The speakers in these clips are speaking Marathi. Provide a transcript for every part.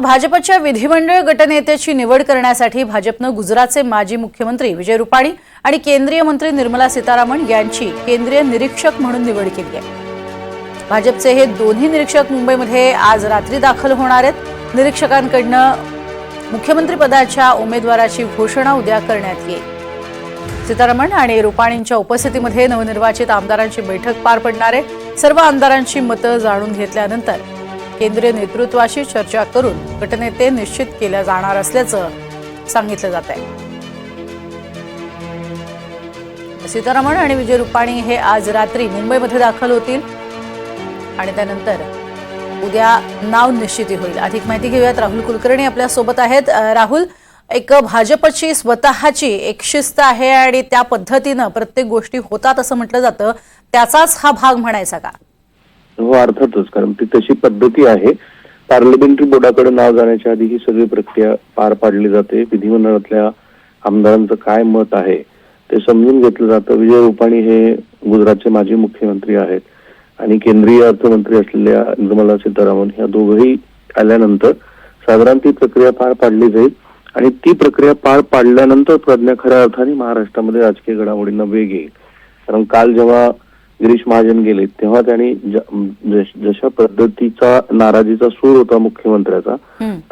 तर भाजपच्या विधिमंडळ गटनेत्याची निवड करण्यासाठी भाजपनं गुजरातचे माजी मुख्यमंत्री विजय रुपाणी आणि केंद्रीय मंत्री निर्मला सीतारामन यांची केंद्रीय निरीक्षक म्हणून निवड केली आहे. भाजपचे हे दोन्ही निरीक्षक मुंबईमध्ये आज रात्री दाखल होणार आहेत. निरीक्षकांकडनं मुख्यमंत्रीपदाच्या उमेदवाराची घोषणा उद्या करण्यात येईल. सीतारामन आणि रुपाणींच्या उपस्थितीमध्ये नवनिर्वाचित आमदारांची बैठक पार पडणार आहे. सर्व आमदारांची मतं जाणून घेतल्यानंतर केंद्रीय नेतृत्वाशी चर्चा करून गटनेते निश्चित केल्या जाणार असल्याचं सांगितलं जात आहे सीतारामन आणि विजय रुपाणी हे आज रात्री मुंबईमध्ये दाखल होतील. आणि त्यानंतर उद्या नाव निश्चिती होईल. अधिक माहिती घेऊयात. राहुल कुलकर्णी आपल्यासोबत आहेत राहुल एक भाजपची स्वतःची एक शिस्त आहे आणि त्या पद्धतीनं प्रत्येक गोष्टी होतात असं म्हटलं जातं. त्याचाच हा भाग म्हणायचा का? हो अर्थातच. कारण ती तशी पद्धती आहे. पार्लमेंटरी बोर्डाकडे नाव जाण्याच्या आधी ही सगळी प्रक्रिया पार पाडली जाते. विधिमंडळातल्या आमदारांचं काय मत आहे ते समजून घेतलं जातं. विजय रुपाणी हे गुजरातचे माजी मुख्यमंत्री आहेत आणि केंद्रीय अर्थमंत्री असलेल्या निर्मला सीतारामन ह्या दोघंही आल्यानंतर साधारण ती प्रक्रिया पार पाडली जाईल. आणि ती प्रक्रिया पार पाडल्यानंतर प्रज्ञा खऱ्या अर्थाने महाराष्ट्रामध्ये राजकीय घडामोडींना वेग येईल. कारण काल जेव्हा गिरीश महाजन गेले तेव्हा त्यांनी जश- पद्धतीचा नाराजीचा सूर होता मुख्यमंत्र्याचा.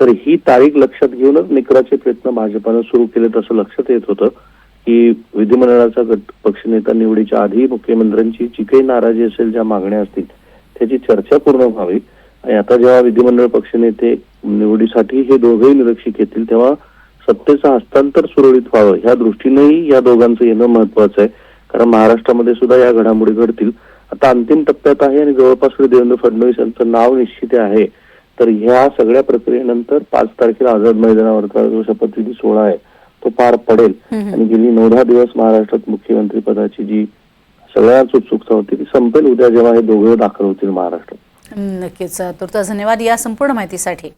तर ही तारीख लक्षात घेऊनच निकराचे प्रयत्न भाजपानं सुरू केलेत असं लक्षात येत होतं की विधिमंडळाचा गट पक्षनेता निवडीच्या आधी मुख्यमंत्र्यांची जी काही नाराजी असेल ज्या मागण्या असतील त्याची चर्चा पूर्ण व्हावी आणि आता जेव्हा विधिमंडळ पक्षनेते निवडीसाठी हे दोघेही निरीक्षक येतील तेव्हा सत्तेचं हस्तांतर सुरळीत व्हावं ह्या दृष्टीनेही या दोघांचं येणं महत्वाचं आहे कारण महाराष्ट्रामध्ये सुद्धा या घडामोडी घडतील. आता अंतिम टप्प्यात आहे आणि जवळपास देवेंद्र फडणवीस यांचं नाव निश्चित आहे. तर ह्या सगळ्या प्रक्रियेनंतर पाच तारखेला आझाद मैदानावरचा जो शपथविधी सोहळा आहे तो पार पडेल. आणि गेली नऊ दहा दिवस महाराष्ट्रात मुख्यमंत्री पदाची जी सगळ्याच उत्सुकता होती ती संपेल उद्या जेव्हा हे दोघे दाखल होतील महाराष्ट्रात. नक्कीच तुर्तास धन्यवाद या संपूर्ण माहितीसाठी.